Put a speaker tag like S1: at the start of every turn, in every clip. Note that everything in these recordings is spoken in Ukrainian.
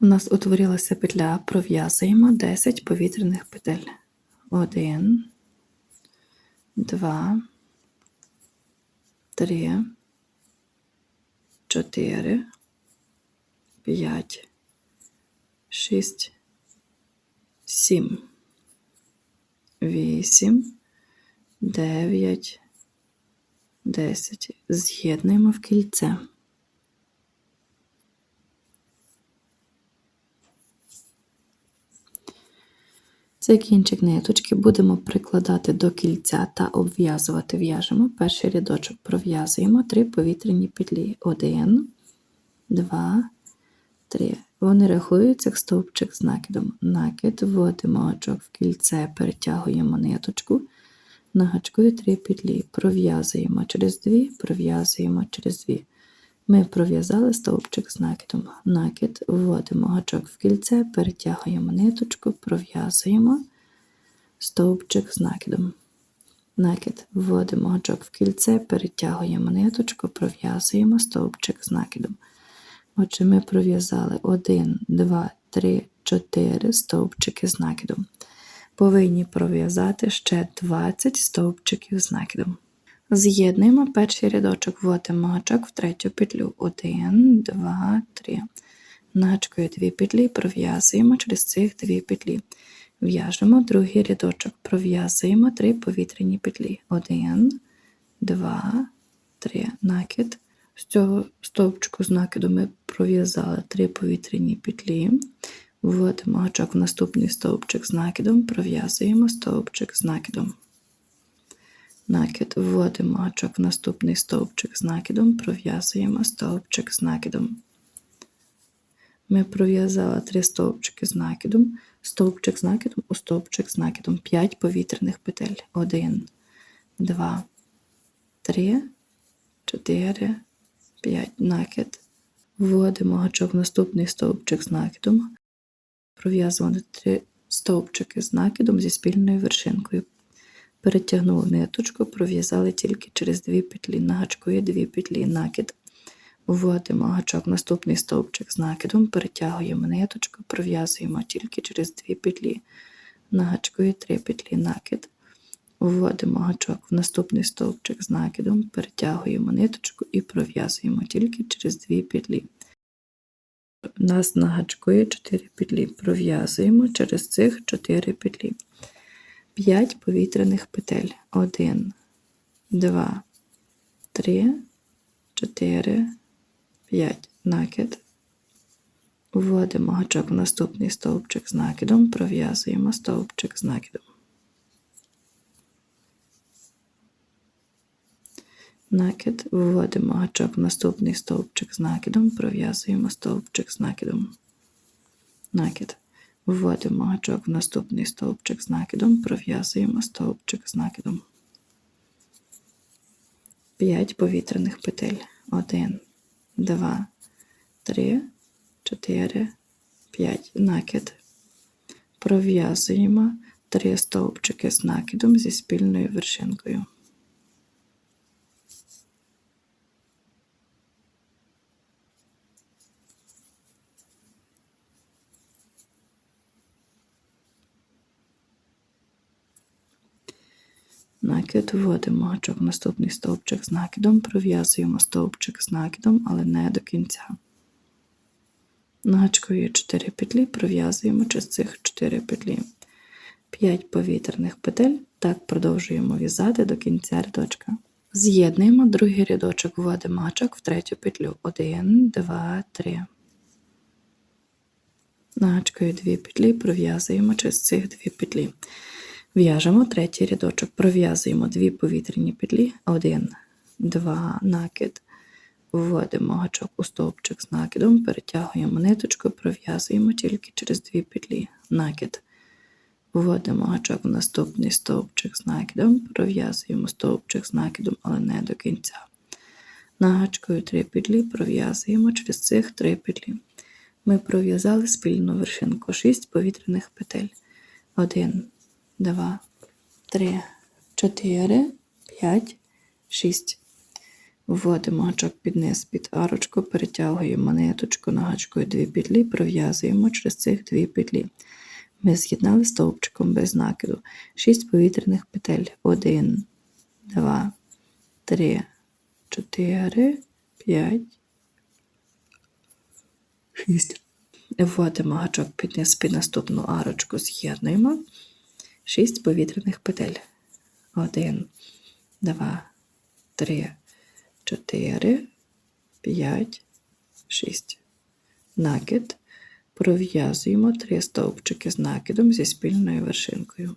S1: У нас утворилася петля, пров'язуємо 10 повітряних петель. 1, 2, 3, 4, 5, 6, 7, 8, 9, 10. З'єднуємо в кільце. Цей кінчик ниточки будемо прикладати до кільця та обв'язувати. В'яжемо перший рядочок, пров'язуємо три повітряні петлі. Один, два, три. Вони рахуються як стовпчик з накидом. Накид, вводимо гачок в кільце, перетягуємо ниточку, на гачку є три петлі. Пров'язуємо через дві, пров'язуємо через дві. Ми пров'язали стовпчик з накидом. Накид, вводимо гачок в кільце, перетягуємо ниточку, пров'язуємо стовпчик з накидом. Накид, вводимо гачок в кільце, перетягуємо ниточку, пров'язуємо стовпчик з накидом. Отже, ми пров'язали 1, 2, 3, 4 стовпчики з накидом. Повинні пров'язати ще 20 стовпчиків з накидом. З'єднуємо перший рядочок, вводимо гачок в третю петлю. 1, 2, 3. Нагачкою дві петлі, пров'язуємо через цих дві петлі. В'яжемо другий рядочок, пров'язуємо три повітряні петлі. 1, 2, 3. Накид. З цього стовпчику з накиду ми пров'язали три повітряні петлі. Вводимо гачок в наступний стовпчик з накидом, пров'язуємо стовпчик з накидом. Накид, вводимо гачок в наступний стовпчик з накидом, пров'язуємо стовпчик з накидом. Ми пров'язали три стовпчики з накидом, стовпчик з накидом у стовпчик з накидом, 5 повітряних петель. 1, 2, 3, 4, 5. Накид. Вводимо гачок в наступний стовпчик з накидом, пров'язуємо три стовпчики з накидом зі спільною вершинкою. Перетягнули ниточку, пров'язали тільки через дві петлі. На гачку є дві петлі накид. Вводимо гачок наступний стовпчик з накидом, перетягуємо ниточку, пров'язуємо тільки через дві петлі. На гачку є три петлі накид. Вводимо гачок в наступний стовпчик з накидом, перетягуємо ниточку і пров'язуємо тільки через дві петлі. У нас на гачку є 4 петлі. Пров'язуємо через цих 4 петлі. 5 повітряних петель. 1, 2, 3, 4, 5. Накид. Вводимо гачок в наступний стовпчик з накидом, пров'язуємо стовпчик з накидом. Накид, вводимо гачок в наступний стовпчик з накидом, пров'язуємо стовпчик з накидом. Накид. Вводимо гачок в наступний стовпчик з накидом, пров'язуємо стовпчик з накидом. 5 повітряних петель. 1, 2, 3, 4, 5. Накид. Пров'язуємо 3 стовпчики з накидом зі спільною вершинкою. Накид вводимо гачок в наступний стовпчик з накидом, пров'язуємо стовпчик з накидом, але не до кінця. На гачку є 4 петлі, пров'язуємо через цих 4 петлі. 5 повітряних петель, так продовжуємо в'язати до кінця рядочка. З'єднуємо другий рядочок, вводимо гачок в третю петлю. 1, 2, 3. На 2 петлі, пров'язуємо через цих 2 петлі. В'яжемо третій рядочок, пров'язуємо дві повітряні петлі, один, два, накид, вводимо гачок у стовпчик з накидом, перетягуємо ниточку, пров'язуємо тільки через дві петлі, накид. Вводимо гачок в наступний стовпчик з накидом, пров'язуємо стовпчик з накидом, але не до кінця. Нагачкою три петлі пров'язуємо через цих три петлі. Ми пров'язали спільну вершинку 6 повітряних петель. 1, два, три, чотири, п'ять, шість. Вводимо гачок під низ під арочку, перетягуємо ниточку на гачкою дві петлі, пров'язуємо через цих дві петлі. Ми з'єднали стовпчиком без накиду. 6 повітряних петель. 1, 2, 3, 4, 5, 6. Вводимо гачок під низ під наступну арочку, з'єднуємо. 6 повітряних петель. 1, 2, 3, 4, 5, 6. Накид. Пров'язуємо три стовпчики з накидом зі спільною вершинкою.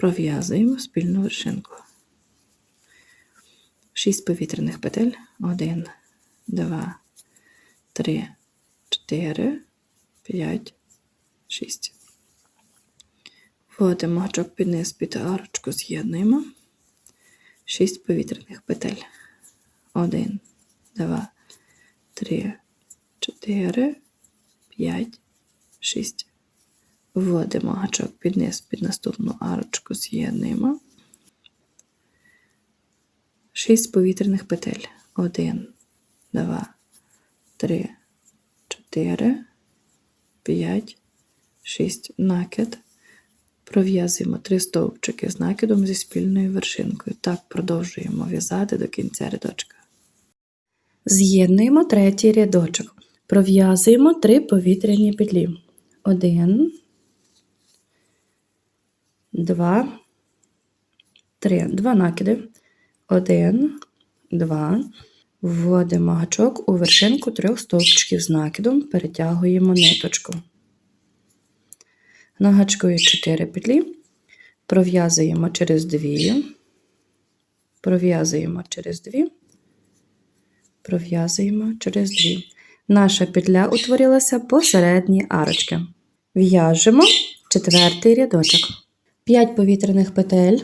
S1: Пров'язуємо спільну вершинку. 6 повітряних петель. 1, 2, 3, 4, 5, 6. Вводимо гачок під низ під арочку, з'єднуємо. 6 повітряних петель. 1, 2, 3, 4, 5, 6. Вводимо гачок під низ під наступну арочку, з'єднуємо. 6 повітряних петель. 1, 2, 3, 4, 5, 6. Накид. Пров'язуємо 3 стовпчики з накидом зі спільною вершинкою. Так продовжуємо в'язати до кінця рядочка. З'єднуємо третій рядочок. Пров'язуємо 3 повітряні петлі. 1, 2, 3. Два накиди. 1, 2. Вводимо гачок у вершинку трьох стовпчиків з накидом, перетягуємо ниточку. На гачку є 4 петлі, пров'язуємо через 2, пров'язуємо через 2, пров'язуємо через 2. Наша петля утворилася посередній арочки. В'яжемо четвертий рядочок. 5 повітряних петель.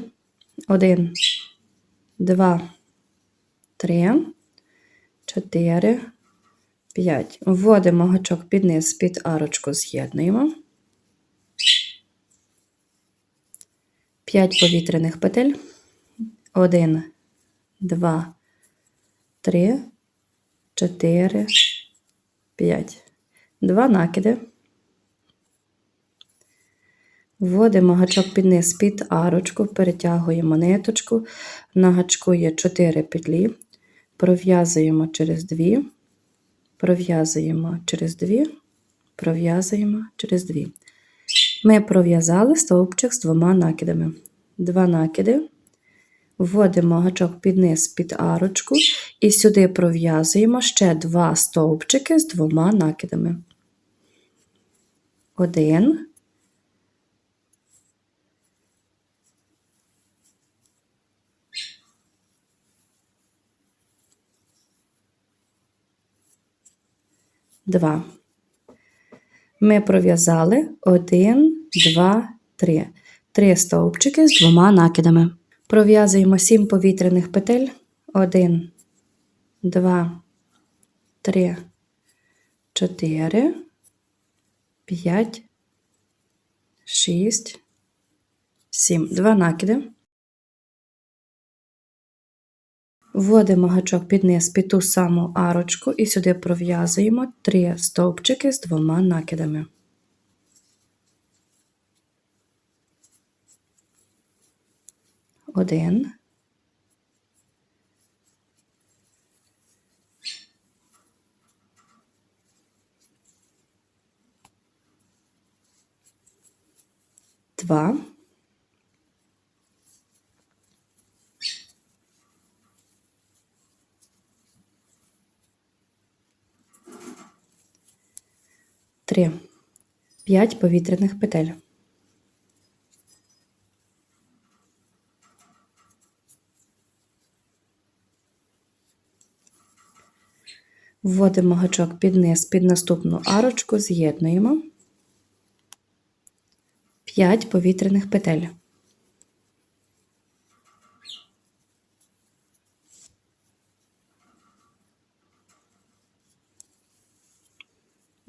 S1: 1, 2, 3, 4, 5. Вводимо гачок під низ під арочку, з'єднуємо. 5 повітряних петель. 1, 2, 3, 4, 5. Два накиди. Вводимо гачок під низ під арочку, перетягуємо ниточку. На гачку є 4 петлі. Пров'язуємо через 2, пров'язуємо через 2, пров'язуємо через 2. Ми пров'язали стовпчик з двома накидами. Два накиди. Вводимо гачок під низ під арочку і сюди пров'язуємо ще два стовпчики з двома накидами. Один. Два. Ми пров'язали один, два, три. Три стовпчики з двома накидами. Пров'язуємо сім повітряних петель. Один, два, три, чотири, п'ять, шість, сім. Два накиди. Вводимо гачок під низ під ту саму арочку і сюди пров'язуємо три стовпчики з двома накидами. Один. Два. Три. П'ять повітряних петель. Вводимо гачок під низ під наступну арочку, з'єднуємо 5 повітряних петель.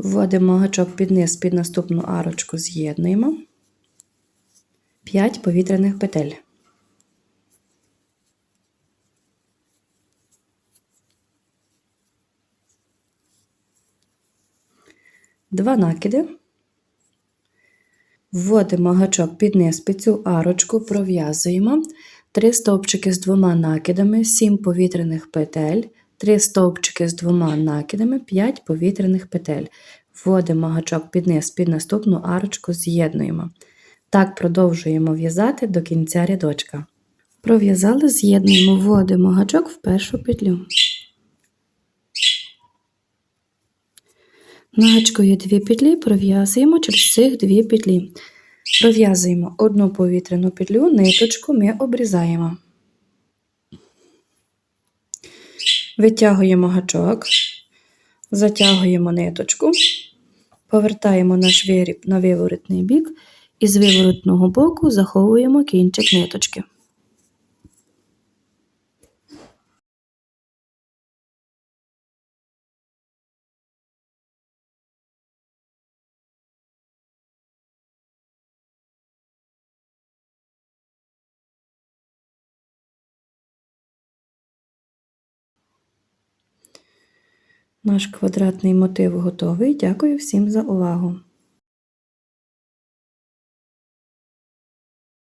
S1: Вводимо гачок під низ під наступну арочку, з'єднуємо. 5 повітряних петель. Два накиди. Вводимо гачок під низ під цю арочку, пров'язуємо. Три стовпчики з двома накидами, 7 повітряних петель, 3 стовпчики з двома накидами, 5 повітряних петель. Вводимо гачок під низ під наступну арочку, з'єднуємо. Так продовжуємо в'язати до кінця рядочка. Пров'язали, з'єднуємо, вводимо гачок в першу петлю. На гачку дві петлі, пров'язуємо через цих дві петлі. Пров'язуємо одну повітряну петлю, ниточку ми обрізаємо. Витягуємо гачок, затягуємо ниточку, повертаємо наш виріб на виворотний бік. І з виворотного боку заховуємо кінчик ниточки. Наш квадратний мотив готовий. Дякую всім за увагу!